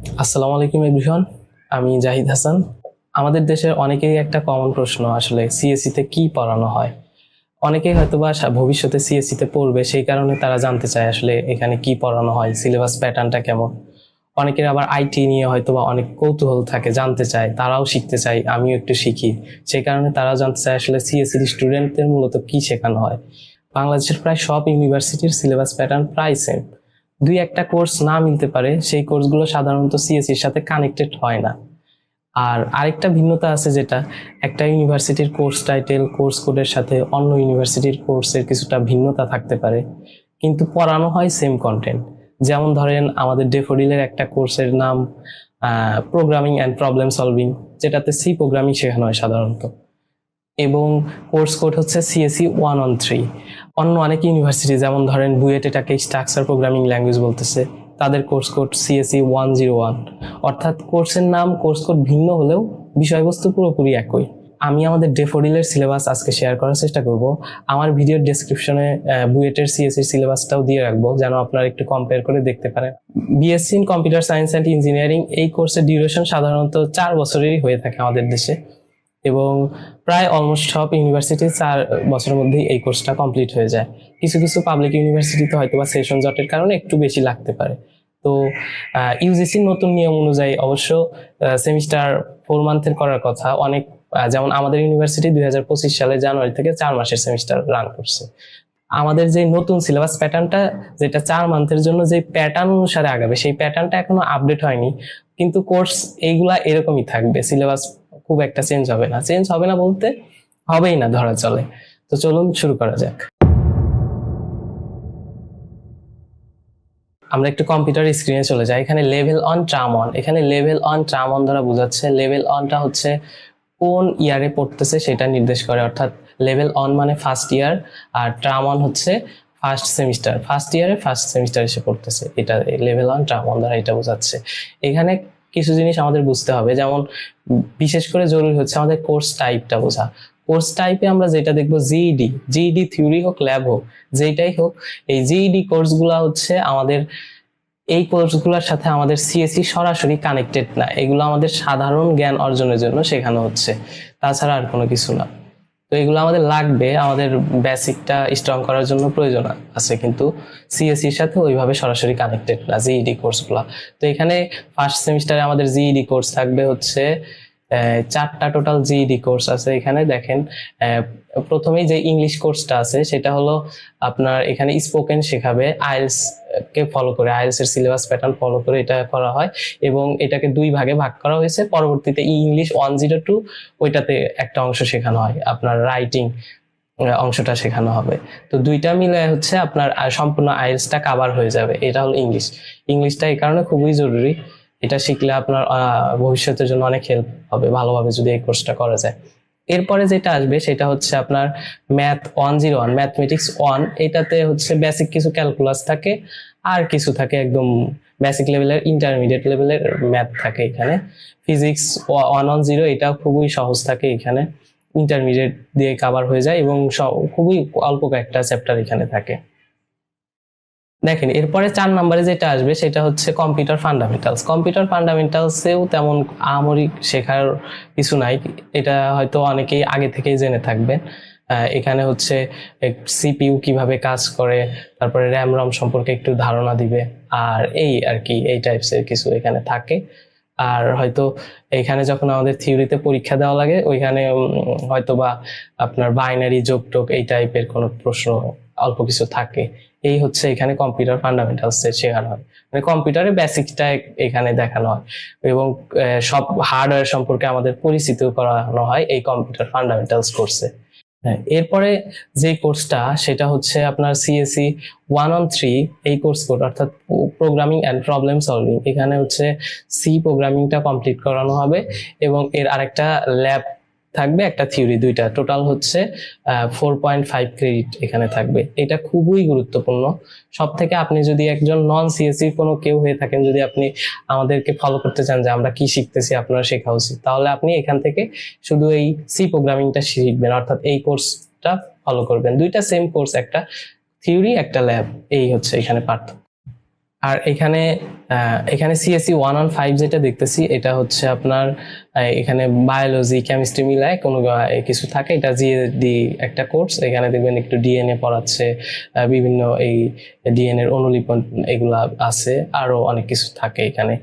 আসসালামু আলাইকুম এভরিওয়ান, আমি জাহিদ হাসান। আমাদের দেশের অনেকেই একটা কমন প্রশ্ন, আসলে সিএসসি তে কি পড়ানো হয়? অনেকেই হয়তো বা ভবিষ্যতে সিএসসি তে পড়বে, সেই কারণে তারা জানতে চায় আসলে এখানে কি পড়ানো হয় সিলেবাস প্যাটার্নটা কেমন। অনেকের আবার আইটি নিয়ে হয়তো বা অনেক কৌতূহল থাকে, জানতে চায়, তারাও শিখতে চায়, আমিও একটু শিখি। সেই কারণে তারাও জানতে চায় আসলে সিএসসি স্টুডেন্টদের মূলত কি শেখানো হয়। বাংলাদেশের প্রায় সব ইউনিভার্সিটির সিলেবাস প্যাটার্ন প্রায় সেম দুই একটা কোর্স না মিলতে পারে, সেই কোর্সগুলো সাধারণত সিএসসির সাথে কানেক্টেড হয় না। আর আরেকটা ভিন্নতা আছে যেটা, একটা ইউনিভার্সিটির কোর্স টাইটেল কোর্স কোডের সাথে অন্য ইউনিভার্সিটির কোর্সের কিছুটা ভিন্নতা থাকতে পারে, কিন্তু পড়ানো হয় সেম কন্টেন্ট যেমন ধরেন আমাদের ডেফোডিলের একটা কোর্সের নাম প্রোগ্রামিং অ্যান্ড প্রবলেম সলভিং যেটাতে সি প্রোগ্রামিং শেখানো হয় সাধারণত। এবং কোর্স কোড হচ্ছে সিএসসি ওয়ান অন থ্রি অন্য অনেক ইউনিভার্সিটি যেমন ধরেন বুয়েট এটাকে স্ট্রাকচার প্রোগ্রামিং ল্যাঙ্গুয়েজ বলতেছে, তাদের course code CSC one zero one অর্থাৎ কোর্সের নাম কোর্স কোড ভিন্ন হলেও বিষয়বস্তু পুরোপুরি একই। আমি আমাদের ডেফোডিলের সিলেবাস আজকে শেয়ার করার চেষ্টা করব। আমার ভিডিওর ডেসক্রিপশনে বুয়েটের সিএসসির সিলেবাসটাও দিয়ে রাখব, যেন আপনারা একটু কম্পেয়ার করে দেখতে পারেন। BSc in computer science and engineering এই কোর্সের ডিউরেশন সাধারণত চার বছরেরই হয়ে থাকে আমাদের দেশে। এবং প্রায় অলমোস্ট সব ইউনিভার্সিটি চার বছরের মধ্যেই এই কোর্সটা কমপ্লিট হয়ে যায়। কিছু কিছু পাবলিক ইউনিভার্সিটিতে হয়তো বা সেশন জটের কারণে একটু বেশি লাগতে পারে। তো ইউজিসির নতুন নিয়ম অনুযায়ী অবশ্য সেমিস্টার ফোর মান্থের করার কথা। অনেক যেমন আমাদের ইউনিভার্সিটি দুই হাজার পঁচিশ সালে জানুয়ারি থেকে চার মাসের সেমিস্টার রান করছে। আমাদের যে নতুন সিলেবাস প্যাটার্নটা যেটা চার মান্থের জন্য যে প্যাটার্ন অনুসারে আগাবে, সেই প্যাটার্নটা এখনও আপডেট হয়নি। কিন্তু কোর্স এইগুলা এরকমই থাকবে। সিলেবাস খুব একটা চেঞ্জ হবে না। চেঞ্জ হবে না বলতে হবেই না ধরা চলে। তো চলুন শুরু করা যাক। আমরা একটু কম্পিউটার স্ক্রিনে চলে যাই। এখানে লেভেল অন ট্রাম অন এখানে লেভেল অন ট্রাম অন দ্বারা বোঝাচ্ছে। লেভেল অনটা হচ্ছে কোন ইয়ারে পড়তেছে সেটা নির্দেশ করে। অর্থাৎ লেভেল অন মানে ফার্স্ট ইয়ার আর ট্রাম অন হচ্ছে ফার্স্ট সেমিস্টার ফার্স্ট ইয়ারে ফার্স্ট সেমিস্টার এসে পড়তেছে। এটা লেভেল অন ট্রাম অন দ্বারা এটা বোঝাচ্ছে। এখানে কিছু জিনিস আমাদের বুঝতে হবে। যেমন, বিশেষ করে জরুরি হচ্ছে আমাদের কোর্স টাইপটা বোঝা। কোর্স টাইপে আমরা যেটা দেখব জিইডি। জিইডি থিওরি হোক, ল্যাব হোক যেটাই হোক, এই জিইডি কোর্সগুলো হচ্ছে আমাদের, এই কোর্সগুলোর সাথে আমাদের সিএসসি সরাসরি কানেক্টেড না। এগুলো আমাদের সাধারণ জ্ঞান অর্জনের জন্য শেখানো হচ্ছে। তাছাড়া আর কোনো কিছু না। তো এগুলো আমাদের লাগবে, আমাদের বেসিকটা স্ট্রং করার জন্য প্রয়োজন আছে, কিন্তু সিএসসির সাথে ওইভাবে সরাসরি কানেক্টেড না জিইডি কোর্সগুলো তো এখানে ফার্স্ট সেমিস্টারে আমাদের জিইডি কোর্স থাকবে হচ্ছে চারটা টোটাল জিইডি কোর্স আছে এখানে, দেখেন প্রথমেই যে ইংলিশ কোর্সটা আছে, সেটা হলো আপনার এখানে স্পোকেন শেখাবে আইএলস কে ফলো করে আইএলস এর সিলেবাস প্যাটার্ন ফলো করে এটা করা হয় এবং এটাকে দুই ভাগে ভাগ করা হয়েছে, পরবর্তীতে ইংলিশ ওয়ান জিরো টু ওইটাতে একটা অংশ শেখানো হয়, আপনার রাইটিং অংশটা শেখানো হবে। তো দুইটা মিলে হচ্ছে আপনার সম্পূর্ণ আইএলসটা কাভার হয়ে যাবে, এটা হলো ইংলিশ ইংলিশটা এই কারণে খুবই জরুরি। এটা শিখলে আপনার ভবিষ্যতের জন্য অনেক হেল্প হবে ভালোভাবে যদি এই কোর্সটা করা যায়। এরপরে যেটা আসবে সেটা হচ্ছে আপনার math one zero one mathematics one এটাতে হচ্ছে বেসিক কিছু ক্যালকুলাস থাকে আর কিছু থাকে একদম বেসিক লেভেলের ইন্টারমিডিয়েট লেভেলের ম্যাথ থাকে এখানে। ফিজিক্স ওয়ান ওয়ান জিরো এটা খুবই সহজ থাকে এখানে। ইন্টারমিডিয়েট দিয়ে কাভার হয়ে যায় এবং খুবই অল্প কয়েকটা চ্যাপ্টার এখানে থাকে। দেখেন, এরপরে চার নম্বরে যেটা আসবে সেটা হচ্ছে কম্পিউটার ফান্ডামেন্টালস কম্পিউটার ফান্ডামেন্টালসেও তেমন আহামরি শেখার কিছু নাই। এটা হয়তো অনেকেই আগে থেকেই জেনে থাকবেন। এখানে হচ্ছে সিপিইউ কীভাবে কাজ করে, তারপরে র্যাম রম সম্পর্কে একটু ধারণা দিবে, আর এই আর কি, এই টাইপসের কিছু এখানে থাকে। আর হয়তো এখানে যখন আমাদের থিওরিতে পরীক্ষা দেওয়া লাগে, ওইখানে হয়তো বা আপনার বাইনারি যোগ টোক এই টাইপের কোনো প্রশ্ন অল্প কিছু থাকে। এই হচ্ছে এখানে কম্পিউটার ফান্ডামেন্টালস শেখানো হয়। মানে কম্পিউটারের বেসিকটা এখানে দেখানো হয়। এবং সব হার্ডওয়্যার সম্পর্কে আমাদের পরিচিত করানো হয় এই কম্পিউটার ফান্ডামেন্টালস কোর্সে এরপরে যে কোর্সটা সেটা হচ্ছে আপনার সিএসসি ওয়ান অন থ্রি এই কোর্স কোড অর্থাৎ প্রোগ্রামিং অ্যান্ড প্রবলেম সলভিং এখানে হচ্ছে সি প্রোগ্রামিংটা কমপ্লিট করানো হবে এবং এর আরেকটা ল্যাব থাকবে একটা থিওরি দুইটা। টোটাল হচ্ছে ফোর পয়েন্ট ফাইভ ক্রেডিট এখানে থাকবে। এটা খুবই গুরুত্বপূর্ণ। সব থেকে আপনি যদি একজন নন সিএসসি কোনো কেউ হয়ে থাকেন, যদি আপনি আমাদেরকে ফলো করতে চান যে আমরা কি শিখতেছি, আপনারা শেখা উচিত। তাহলে আপনি এখান থেকে শুধু এই সি প্রোগ্রামিংটা শিখবেন, অর্থাৎ এই কোর্সটা ফলো করবেন। দুইটা সেম কোর্স একটা থিওরি একটা ল্যাব এই হচ্ছে এখানে পার্থক্য। আর এখানে এখানে সিএসসি ওয়ান অন ফাইভ যেটা দেখতেছি, এটা হচ্ছে আপনার এখানে বায়োলজি কেমিস্ট্রি মিলায় কোনো কিছু থাকে। এটা জিএডি একটা কোর্স এখানে দেখবেন একটু ডিএনএ পড়াচ্ছে বিভিন্ন এই ডিএনএর অনুলিপন এগুলা আছে আরও অনেক কিছু থাকে এখানে।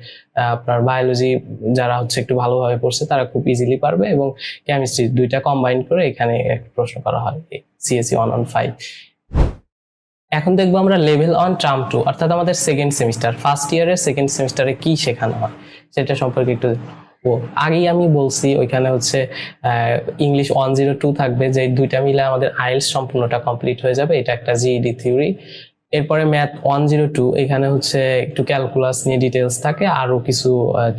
আপনার বায়োলজি যারা হচ্ছে একটু ভালোভাবে পড়ছে, তারা খুব ইজিলি পারবে এবং কেমিস্ট্রি দুইটা কম্বাইন করে এখানে প্রশ্ন করা হয় সিএসসি ওয়ান অন ফাইভ এখন দেখব আমরা লেভেল অন ট্রাম টু অর্থাৎ আমাদের সেকেন্ড সেমিস্টার ফার্স্ট ইয়ারের সেকেন্ড সেমিস্টারে কি শেখানো হয়, সেটা সম্পর্কে একটু ও আগেই আমি বলছি, ওইখানে হচ্ছে ইংলিশ ওয়ান জিরো টু থাকবে, যে দুইটা মিলে আমাদের আইএলস সম্পূর্ণটা কমপ্লিট হয়ে যাবে, এটা একটা জিইডি থিওরি এরপরে ম্যাথ ওয়ান জিরো টু এখানে হচ্ছে একটু ক্যালকুলাস নিয়ে ডিটেলস থাকে, আরও কিছু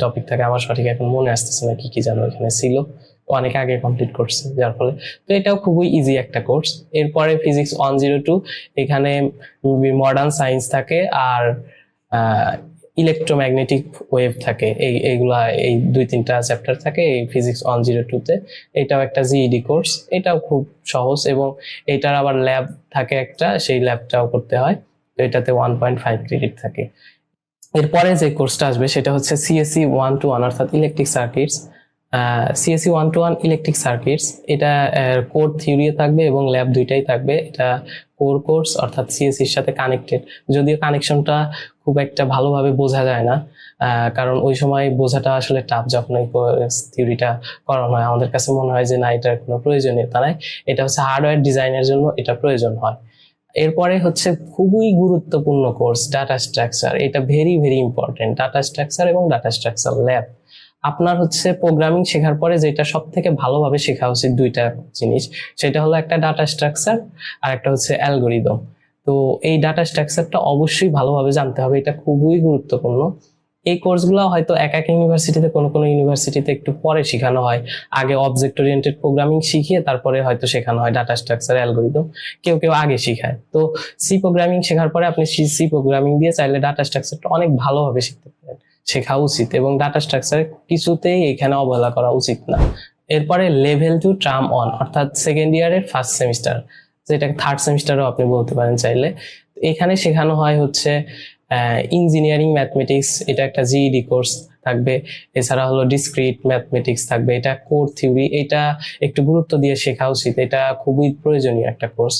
টপিক থাকে, আমার সঠিক এখন মনে আসতেছে না, কি কি জানো এখানে ছিল। অনেক আগে কমপ্লিট করছে, যার ফলে। তো এটাও খুবই ইজি একটা কোর্স এরপরে ফিজিক্স ওয়ান জিরো টু এখানে মডার্ন সায়েন্স থাকে আর ইলেকট্রোম্যাগনেটিক ওয়েভ থাকে। এই, এইগুলা, এই দুই তিনটা চ্যাপ্টার থাকে এই ফিজিক্স ওয়ান জিরো টুতে এটাও একটা জিইডি কোর্স এটাও খুব সহজ এবং এটার আবার ল্যাব থাকে একটা, সেই ল্যাবটাও করতে হয়। তো এটাতে ওয়ান পয়েন্ট ফাইভ ক্রেডিট থাকে। এরপরে যে কোর্সটা আসবে, সেটা হচ্ছে সিএসসি ওয়ান টু ওয়ান অর্থাৎ electric circuits CSC one two one electric circuits এটা কোর থিওরিও থাকবে এবং ল্যাব দুইটাই থাকবে। এটা কোর কোর্স অর্থাৎ সিএসসির সাথে কানেক্টেড যদিও কানেকশনটা খুব একটা ভালোভাবে বোঝা যায় না কারণ ওই সময় বোঝাটা আসলে টাফ যখন এই থিওরিটা করানো হয়। আমাদের কাছে মনে হয় যে, না, এটার কোনো প্রয়োজনীয়তা নাই। এটা হচ্ছে হার্ডওয়্যার ডিজাইনের জন্য এটা প্রয়োজন হয়। এরপরে হচ্ছে খুবই গুরুত্বপূর্ণ কোর্স ডাটা স্ট্রাকচার এটা very very important data structure এবং ডাটা স্ট্রাকচার ল্যাব আপনার হচ্ছে প্রোগ্রামিং শেখার পরে যেটা সব থেকে ভালোভাবে শেখা উচিত দুইটা জিনিস, সেটা হলো একটা ডাটা স্ট্রাকচার আর একটা হচ্ছে অ্যালগোরিদম তো এই ডাটা স্ট্রাকচারটা অবশ্যই ভালোভাবে জানতে হবে, এটা খুবই গুরুত্বপূর্ণ। এই কোর্সগুলো হয়তো এক এক ইউনিভার্সিটিতে কোনো কোনো ইউনিভার্সিটিতে একটু পরে শেখানো হয়। আগে অবজেক্ট ওরিয়েন্টেড প্রোগ্রামিং শিখিয়ে তারপরে হয়তো শেখানো হয় ডাটা স্ট্রাকচার অ্যালগোরিদম কেউ কেউ আগে শিখায়। তো সি প্রোগ্রামিং শেখার পরে আপনি সি সি প্রোগ্রামিং দিয়ে চাইলে ডাটা স্ট্রাকচারটা অনেক ভালোভাবে শিখতে শেখা উচিত এবং ডাটা স্ট্রাকচার কিছুতেই এখানে অবহেলা করা উচিত না। এরপরে লেভেল টু ট্রাম অন অর্থাৎ সেকেন্ড ইয়ারের ফার্স্ট সেমিস্টার যেটাকে থার্ড সেমিস্টারও আপনি বলতে পারেন চাইলে। এখানে শেখানো হয় হচ্ছে ইঞ্জিনিয়ারিং ম্যাথমেটিক্স এটা একটা জিইডি কোর্স থাকবে। এছাড়া হলো ডিসক্রিট ম্যাথমেটিক্স থাকবে, এটা কোর থিওরি এটা একটু গুরুত্ব দিয়ে শেখা উচিত। এটা খুবই প্রয়োজনীয় একটা কোর্স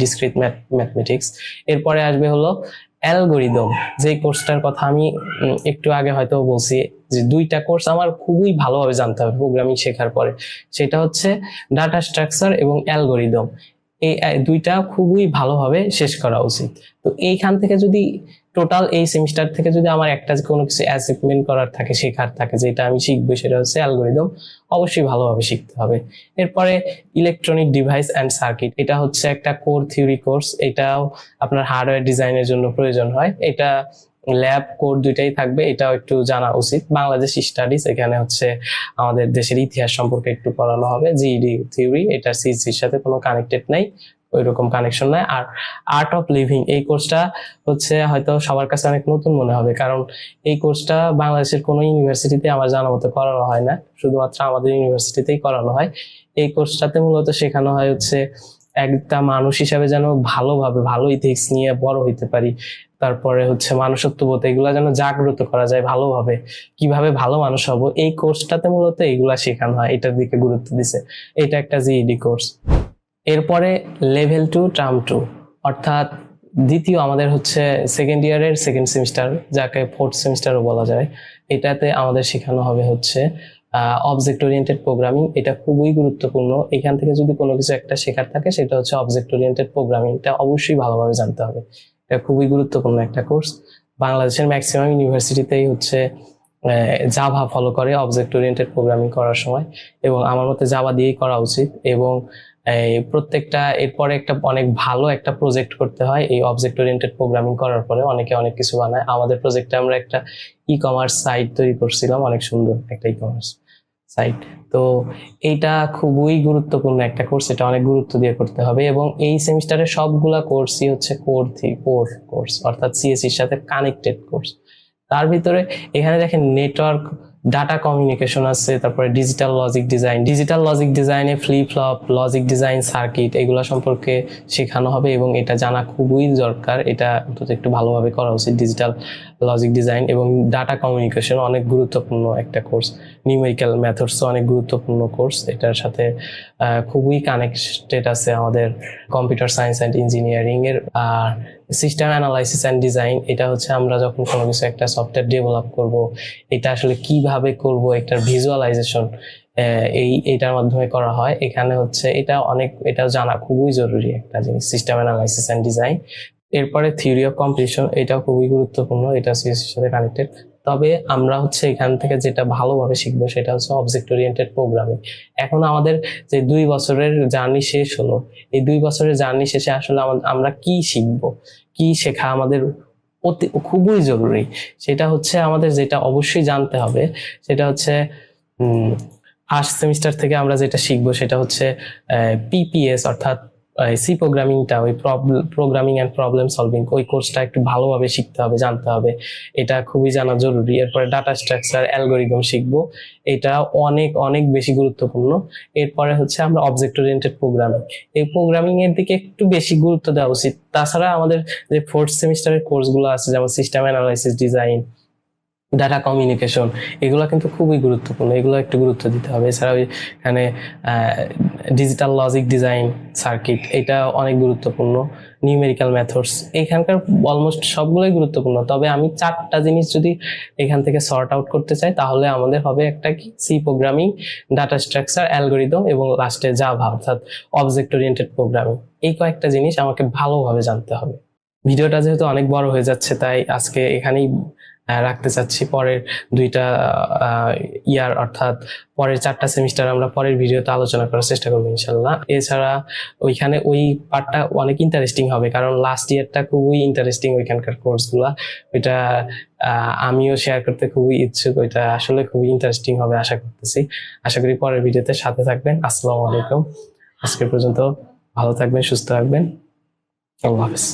ডিসক্রিট ম্যাথমেটিক্স এরপরে আসবে হলো অ্যালগোরিদম যে কোর্সটার কথা আমি একটু আগে হয়তো বলছি যে দুইটা কোর্স আমার খুবই ভালোভাবে জানতে হবে প্রোগ্রামিং শেখার পরে। সেটা হচ্ছে ডাটা স্ট্রাকচার এবং অ্যালগোরিদম এই দুইটা খুবই ভালোভাবে শেষ করা উচিত। তো এইখান থেকে যদি টোটাল এই সেমিস্টার থেকে যদি আমার একটা কোনো কিছু অ্যাচিভমেন্ট করার থাকে, শেখার থাকে, যেটা আমি শিখব, সেটা হচ্ছে অ্যালগোরিদম অবশ্যই ভালোভাবে শিখতে হবে। এরপরে ইলেকট্রনিক ডিভাইস অ্যান্ড সার্কিট এটা হচ্ছে একটা কোর থিওরি কোর্স এটাও আপনার হার্ডওয়্যার ডিজাইনের জন্য প্রয়োজন হয়। এটা ল্যাব কোর দুইটাই থাকবে, এটাও একটু জানা উচিত। বাংলাদেশ স্টাডিজ এখানে হচ্ছে আমাদের দেশের ইতিহাস সম্পর্কে একটু পড়ানো হবে। জিইডি থিওরি এটা সিসির সাথে কোনো কানেক্টেড নাই ওই রকম কানেকশন নাই। আর আর্ট অফ লিভিং এই কোর্সটা হচ্ছে হয়তো সবার কাছে অনেক নতুন মনে হবে, কারণ এই কোর্সটা বাংলাদেশের কোনো ইউনিভার্সিটিতে আমার জানা মতো করানো হয় না। শুধুমাত্র আমাদের ইউনিভার্সিটিতেই করানো হয়। এই কোর্সটাতে মূলত শেখানো হয় হচ্ছে একটা মানুষ হিসাবে যেন ভালোভাবে, ভালো ইথিক্স নিয়ে বড় হইতে পারি। তারপরে হচ্ছে মানুষত্ববোধ, এগুলা যেন জাগ্রত করা যায় ভালোভাবে। কীভাবে ভালো মানুষ হব? এই কোর্সটাতে মূলত এগুলা শেখানো হয়, এটার দিকে গুরুত্ব দিছে। এটা একটা জিইডি কোর্স এরপরে লেভেল টু টার্ম টু অর্থাৎ দ্বিতীয় আমাদের হচ্ছে সেকেন্ড ইয়ারের সেকেন্ড সেমিস্টার যাকে ফোর্থ সেমিস্টারও বলা যায়। এটাতে আমাদের শেখানো হবে হচ্ছে অবজেক্ট ওরিয়েন্টেড প্রোগ্রামিং এটা খুবই গুরুত্বপূর্ণ। এখান থেকে যদি কোনো কিছু একটা শেখার থাকে, সেটা হচ্ছে অবজেক্ট ওরিয়েন্টেড প্রোগ্রামিং এটা অবশ্যই ভালোভাবে জানতে হবে। এটা খুবই গুরুত্বপূর্ণ একটা কোর্স বাংলাদেশের ম্যাক্সিমাম ইউনিভার্সিটিতেই হচ্ছে জাভা ফলো করে অবজেক্ট ওরিয়েন্টেড প্রোগ্রামিং করার সময়। এবং আমার মতে জাভা দিয়েই করা উচিত। এবং প্রত্যেকটা, এরপরে একটা অনেক ভালো একটা প্রজেক্ট করতে হয়। এই অবজেক্ট ওরিয়েন্টেড প্রোগ্রামিং করার পরে অনেকে অনেক কিছু বানায়। আমাদের প্রজেক্টে আমরা একটা ই কমার্স সাইট তৈরি করছিলাম, অনেক সুন্দর একটা ই কমার্স সাইট তো এইটা খুবই গুরুত্বপূর্ণ একটা কোর্স এটা অনেক গুরুত্ব দিয়ে করতে হবে এবং এই সেমিস্টারে সবগুলা কোর্সই হচ্ছে কোর থি কোর কোর্স অর্থাৎ সিএসসির সাথে কানেক্টেড কোর্স তার ভিতরে এখানে দেখেন নেটওয়ার্ক ডাটা কমিউনিকেশন আছে, তারপরে digital logic design digital logic ডিজাইনে flip flop logic design circuit এগুলো সম্পর্কে শেখানো হবে এবং এটা জানা খুবই দরকার। এটা অন্তত একটু ভালোভাবে করা উচিত ডিজিটাল লজিক ডিজাইন এবং ডাটা কমিউনিকেশন অনেক গুরুত্বপূর্ণ একটা কোর্স নিউমেরিক্যাল মেথডস অনেক গুরুত্বপূর্ণ কোর্স এটার সাথে খুবই কানেক্টেড আছে আমাদের কম্পিউটার সায়েন্স অ্যান্ড ইঞ্জিনিয়ারিংয়ের আর সিস্টেম অ্যানালাইসিস অ্যান্ড ডিজাইন এটা হচ্ছে আমরা যখন কোনো কিছু একটা সফটওয়্যার ডেভেলপ করব, এটা আসলে কীভাবে করব একটার ভিজুয়ালাইজেশন এই, এটার মাধ্যমে করা হয়। এখানে হচ্ছে এটা অনেক, এটা জানা খুবই জরুরি একটা জিনিস সিস্টেম অ্যানালাইসিস অ্যান্ড ডিজাইন এরপরে থিওরি অফ কম্পিটিশন এটাও খুবই গুরুত্বপূর্ণ, এটা সিএসির সাথে কানেক্টেড তবে আমরা হচ্ছে এখান থেকে যেটা ভালোভাবে শিখব সেটা হচ্ছে অবজেক্ট ওরিয়েন্টেড প্রোগ্রামিং এখন আমাদের যে দুই বছরের জার্নি শেষ হলো, এই দুই বছরের জার্নি শেষে আসলে আমা- আমরা কি শিখব? কি শেখা আমাদের অতি খুবই জরুরি। সেটা হচ্ছে আমাদের যেটা অবশ্যই জানতে হবে, সেটা হচ্ছে ফার্স্ট সেমিস্টার থেকে আমরা যেটা শিখব সেটা হচ্ছে পিপিএস অর্থাৎ সি প্রোগ্রামিংটা ওই প্রোগ্রামিং অ্যান্ড প্রবলেম সলভিং ওই কোর্সটা একটু ভালোভাবে শিখতে হবে, জানতে হবে। এটা খুবই জানা জরুরি। এরপরে ডাটা স্ট্রাকচার অ্যালগোরিদম শিখব। এটা অনেক অনেক বেশি গুরুত্বপূর্ণ। এরপরে হচ্ছে আমরা অবজেক্ট ওরিয়েন্টেড প্রোগ্রামিং এই প্রোগ্রামিং এর দিকে একটু বেশি গুরুত্ব দেওয়া উচিত। তাছাড়া আমাদের যে ফোর্থ সেমিস্টারের কোর্সগুলো আছে, যেমন system analysis design data communication এগুলো কিন্তু খুবই গুরুত্বপূর্ণ, এগুলো একটু গুরুত্ব দিতে হবে। এছাড়াও এখানে ডিজিটাল লজিক ডিজাইন সার্কিট এটা অনেক গুরুত্বপূর্ণ। নিউমেরিক্যাল মেথডস এখানকার অলমোস্ট সবগুলোই গুরুত্বপূর্ণ। তবে আমি চারটা জিনিস যদি এখান থেকে সর্ট আউট করতে চাই, তাহলে আমাদের হবে একটা কি? C programming data structure algorithm এবং লাস্টে জাভা অর্থাৎ অবজেক্ট ওরিয়েন্টেড প্রোগ্রামিং এই কয়েকটা জিনিস আমাকে ভালোভাবে জানতে হবে। ভিডিওটা যেহেতু অনেক বড় হয়ে যাচ্ছে, তাই আজকে এখানেই রাখতে চাচ্ছি। পরের দুইটা ইয়ার অর্থাৎ পরের চারটা সেমিস্টার আমরা পরের ভিডিওতে আলোচনা করার চেষ্টা করব ইনশাল্লাহ। এছাড়া ওইখানে ওই পার্টটা অনেক ইন্টারেস্টিং হবে, কারণ লাস্ট ইয়ারটা খুবই ইন্টারেস্টিং ওইখানকার কোর্সগুলা ওইটা আমিও শেয়ার করতে খুবই ইচ্ছুক, ওইটা আসলে খুবই ইন্টারেস্টিং হবে আশা করতেছি। আশা করি পরের ভিডিওতে সাথে থাকবেন। আসসালামু আলাইকুম। আজকে পর্যন্ত ভালো থাকবেন, সুস্থ থাকবেন। আল্লাহ হাফিজ।